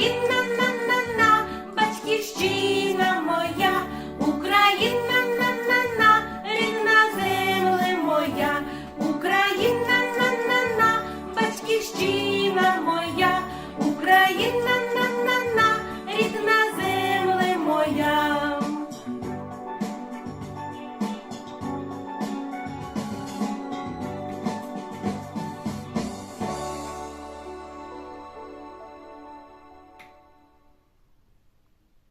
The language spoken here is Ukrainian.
і на на на на батьківщина.